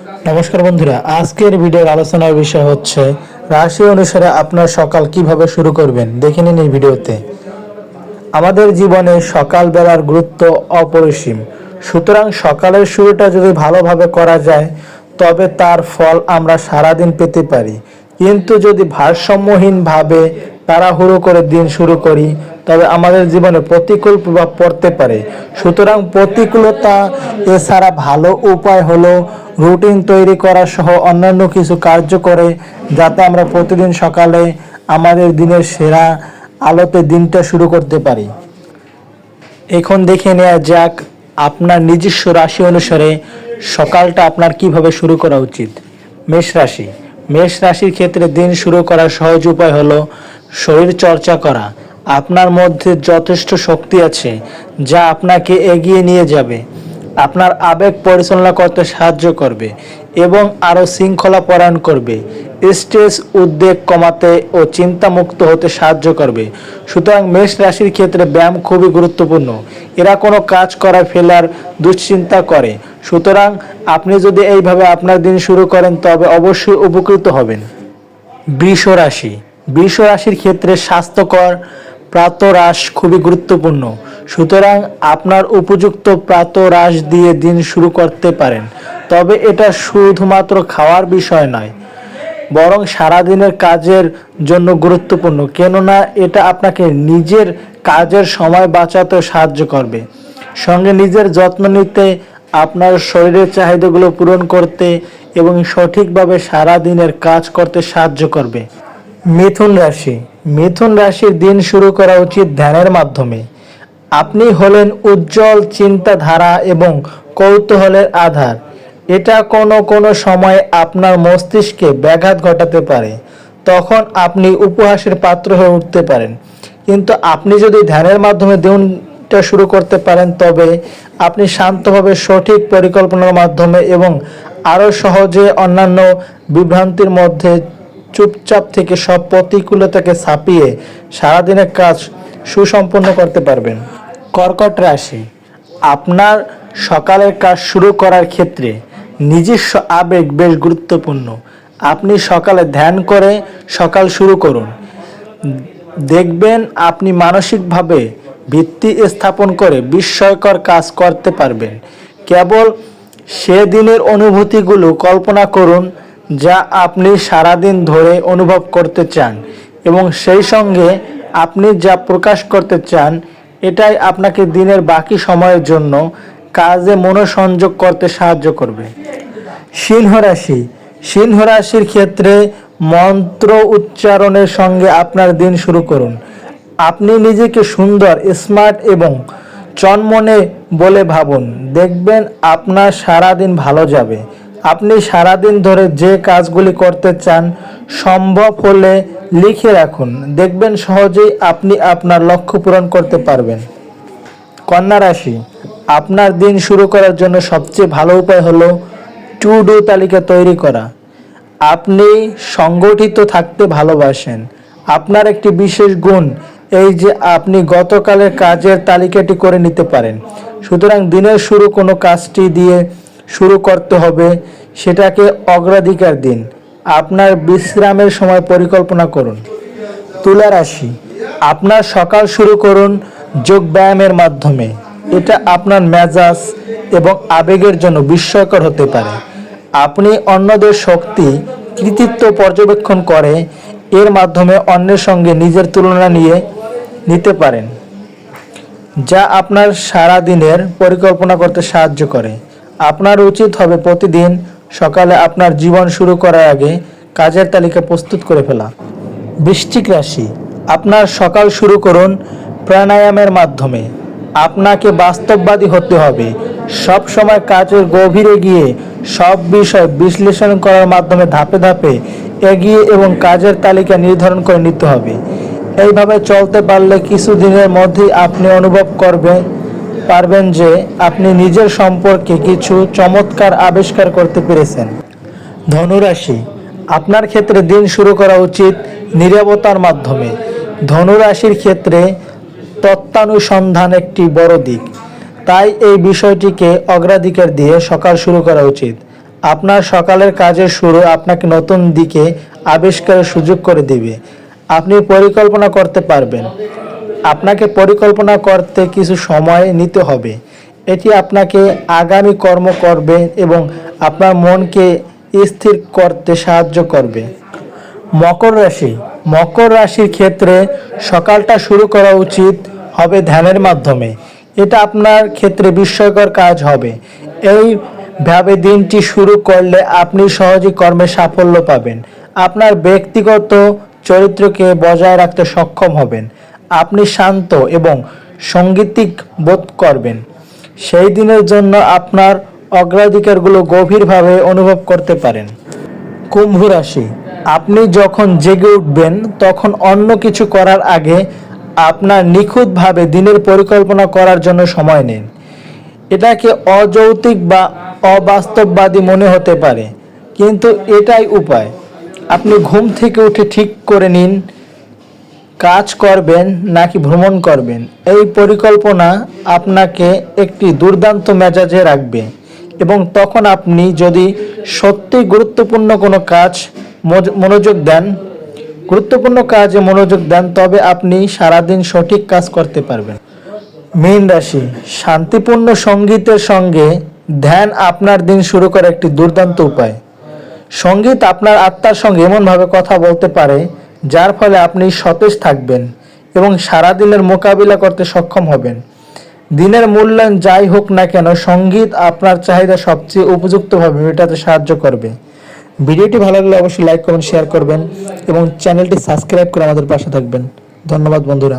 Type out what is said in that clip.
নমস্কার বন্ধুরা, আজকের ভিডিওর আলোচনার বিষয় হচ্ছে রাশি অনুসারে আপনার সকাল কীভাবে শুরু করবেন, দেখে নিন এই ভিডিওতে। আমাদের জীবনে সকালবেলার গুরুত্ব অপরিসীম। সুতরাং সকালের শুরুটা যদি ভালোভাবে করা যায়, তবে তার ফল আমরা সারাদিন পেতে পারি। কিন্তু যদি ভারসাম্যহীনভাবে তাড়াহুড়ো করে দিন শুরু করি, তবে আমাদের জীবনে প্রতিকূল প্রভাব পড়তে পারে। সুতরাং প্রতিকূলতা এছাড়া ভালো উপায় হলো রুটিন তৈরি করা সহ অন্যান্য কিছু কার্য করে, যাতে আমরা প্রতিদিন সকালে আমাদের দিনের সেরা আলোতে দিনটা শুরু করতে পারি। এখন দেখে নেওয়া যাক আপনার নিজস্ব রাশি অনুসারে সকালটা আপনার কীভাবে শুরু করা উচিত। মেষ রাশি। মেষ রাশির ক্ষেত্রে দিন শুরু করার সহজ উপায় হলো শরীর চর্চা করা। আপনার মধ্যে যথেষ্ট শক্তি আছে, যা আপনাকে এগিয়ে নিয়ে যাবে। আপনার আবেগ পরিচালনা করতে সাহায্য করবে এবং আরও শৃঙ্খলা পরায়ণ করবে। স্ট্রেস উদ্বেগ কমাতে ও চিন্তামুক্ত হতে সাহায্য করবে। সুতরাং মেষ রাশির ক্ষেত্রে ব্যায়াম খুবই গুরুত্বপূর্ণ। এরা কোনো কাজ করা ফেলার দুশ্চিন্তা করে। সুতরাং আপনি যদি এইভাবে আপনার দিন শুরু করেন, তবে অবশ্যই উপকৃত হবেন। বৃষ রাশি। বৃষ রাশির ক্ষেত্রে স্বাস্থ্যকর প্রাতরাশ খুবই গুরুত্বপূর্ণ। সুতরাং আপনার উপযুক্ত প্রাতরাশ দিয়ে দিন শুরু করতে পারেন। তবে এটা শুধুমাত্র খাওয়ার বিষয় নয়, বরং সারাদিনের কাজের জন্য গুরুত্বপূর্ণ। কেননা এটা আপনাকে নিজের কাজের সময় বাঁচাতে সাহায্য করবে। সঙ্গে নিজের যত্ন নিতে, আপনার শরীরের চাহিদাগুলো পূরণ করতে এবং সঠিকভাবে সারা দিনের কাজ করতে সাহায্য করবে। মিথুন রাশি মিথুন রাশির দিন শুরু করা উচিত ধ্যানের মাধ্যমে। আপনি হলেন উজ্জ্বল চিন্তাধারা এবং কৌতূহলের আধার। এটা কোনো কোনো সময় আপনার মস্তিষ্কে ব্যাঘাত ঘটাতে পারে। তখন আপনি উপহাসের পাত্র হয়ে উঠতে পারেন। কিন্তু আপনি যদি ধ্যানের মাধ্যমে দিনটা শুরু করতে পারেন, তবে আপনি শান্তভাবে সঠিক পরিকল্পনার মাধ্যমে এবং আরও সহজে অন্যান্য বিভ্রান্তির মধ্যে চুপচাপ থেকে সব প্রতিকূলতাকে ছাপিয়ে সারাদিনের কাজ সুসম্পন্ন করতে পারবেন। কর্কট রাশি, আপনার সকালের কাজ শুরু করার ক্ষেত্রে নিজস্ব আবেগ বেশ গুরুত্বপূর্ণ। আপনি সকালে ধ্যান করে সকাল শুরু করুন। দেখবেন আপনি মানসিকভাবে ভিত্তি স্থাপন করে বিস্ময়কর কাজ করতে পারবেন। কেবল সেদিনের অনুভূতিগুলো কল্পনা করুন যা আপনি সারাদিন ধরে অনুভব করতে চান এবং সেই সঙ্গে আপনি যা প্রকাশ করতে চান, এটাই আপনাকে দিনের বাকি সময়ের জন্য কাজে মনোসংযোগ করতে সাহায্য করবে। সিংহ রাশি। সিংহ রাশির ক্ষেত্রে মন্ত্র উচ্চারণের সঙ্গে আপনার দিন শুরু করুন। আপনি নিজেকে সুন্দর, স্মার্ট এবং চনমনে বলে ভাবুন, দেখবেন আপনার সারা দিন ভালো যাবে। আপনি সারাদিন ধরে যে কাজগুলি করতে চান, সম্ভব হলে লিখে রাখুন। দেখবেন সহজেই আপনি আপনার লক্ষ্য পূরণ করতে পারবেন। কন্যা রাশি, আপনার দিন শুরু করার জন্য সবচেয়ে ভালো উপায় হলো টু ডু তালিকা তৈরি করা। আপনি সংগঠিত থাকতে ভালোবাসেন। আপনার একটি বিশেষ গুণ, এই যে আপনি গতকালের কাজের তালিকাটি করে নিতে পারেন। সুতরাং দিনের শুরু কোনো কাজটি দিয়ে শুরু করতে হবে সেটাকে অগ্রাধিকার দিন। আপনার বিশ্রামের সময় পরিকল্পনা করুন। তুলা রাশি, আপনার সকাল শুরু করুন যোগ ব্যায়ামের মাধ্যমে। এটা আপনার মেজাজ এবং আবেগের জন্য বিস্ময়কর হতে পারে। আপনি অন্যদের শক্তি, কৃতিত্ব পর্যবেক্ষণ করে এর মাধ্যমে অন্যের সঙ্গে নিজের তুলনা নিয়ে নিতে পারেন, যা আপনার সারা দিনের পরিকল্পনা করতে সাহায্য করে। আপনার উচিত হবে প্রতিদিন সকালে আপনার জীবন শুরু করার আগে কাজের তালিকা প্রস্তুত করে ফেলা। বৃশ্চিক রাশি, আপনার সকাল শুরু করুন প্রাণায়ামের মাধ্যমে। আপনাকে বাস্তববাদী হতে হবে। সব সময় কাজের গভীরে গিয়ে সব বিষয় বিশ্লেষণ করার মাধ্যমে ধাপে ধাপে এগিয়ে এবং কাজের তালিকা নির্ধারণ করে নিতে হবে। এইভাবে চলতে পারলে কিছু দিনের মধ্যেই আপনি অনুভব করবেন পারবেন যে আপনি নিজের সম্পর্কে কিছু চমৎকার আবিষ্কার করতে পেরেছেন। ধনুরাশি, আপনার ক্ষেত্রে দিন শুরু করা উচিত নিরবতার মাধ্যমে। ধনুরাশির ক্ষেত্রে তত্ত্বানুসন্ধান একটি বড় দিক। তাই এই বিষয়টিকে অগ্রাধিকার দিয়ে সকাল শুরু করা উচিত। আপনার সকালের কাজের শুরু আপনাকে নতুন দিকে আবিষ্কারের সুযোগ করে দেবে। আপনি পরিকল্পনা করতে পারবেন। আপনাকে পরিকল্পনা করতে কিছু সময় নিতে হবে। এটি আপনাকে আগামী কর্ম করবে এবং আপনার মনকে স্থির করতে সাহায্য করবে। মকর রাশি। মকর রাশির ক্ষেত্রে সকালটা শুরু করা উচিত হবে ধ্যানের মাধ্যমে। এটা আপনার ক্ষেত্রে বিস্ময়কর কাজ হবে। এইভাবে দিনটি শুরু করলে আপনি সহজেই কর্মে সাফল্য পাবেন। আপনার ব্যক্তিগত চরিত্রকে বজায় রাখতে সক্ষম হবেন। আপনি শান্ত এবং সঙ্গীতিক বোধ করবেন। সেই দিনের জন্য আপনার অগ্রাধিকারগুলো গভীরভাবে অনুভব করতে পারেন। কুম্ভ রাশি, আপনি যখন জেগে উঠবেন, তখন অন্য কিছু করার আগে আপনার নিখুঁতভাবে দিনের পরিকল্পনা করার জন্য সময় নিন। এটাকে অযৌক্তিক বা অবাস্তববাদী মনে হতে পারে, কিন্তু এটাই উপায়। আপনি ঘুম থেকে উঠে ঠিক করে নিন কাজ করবেন নাকি ভ্রমণ করবেন? এই পরিকল্পনা আপনাকে একটি দুর্দান্ত মেজাজে রাখবে এবং তখন আপনি যদি সত্যি গুরুত্বপূর্ণ কোনো কাজ মনোযোগ দেন, গুরুত্বপূর্ণ কাজে মনোযোগ দেন, তবে আপনি সারাদিন সঠিক কাজ করতে পারবেন। মীন রাশি, শান্তিপূর্ণ সঙ্গীতের সঙ্গে ধ্যান আপনার দিন শুরু করার একটি দুর্দান্ত উপায়। সংগীত আপনার আত্মার সঙ্গে এমনভাবে কথা বলতে পারে যার ফলে আপনি সতেজ থাকবেন এবং সারাদিনের মোকাবিলা করতে সক্ষম হবেন। দিনের মূল্যায়ন যাই হোক না কেন, সংগীত আপনার চাহিদা সবচেয়ে উপযুক্তভাবে মেটাতে সাহায্য করবে। ভিডিওটি ভালো লাগলে অবশ্যই লাইক, কমেন্ট শেয়ার করবেন এবং চ্যানেলটি সাবস্ক্রাইব করে আমাদের পাশে থাকবেন। ধন্যবাদ বন্ধুরা।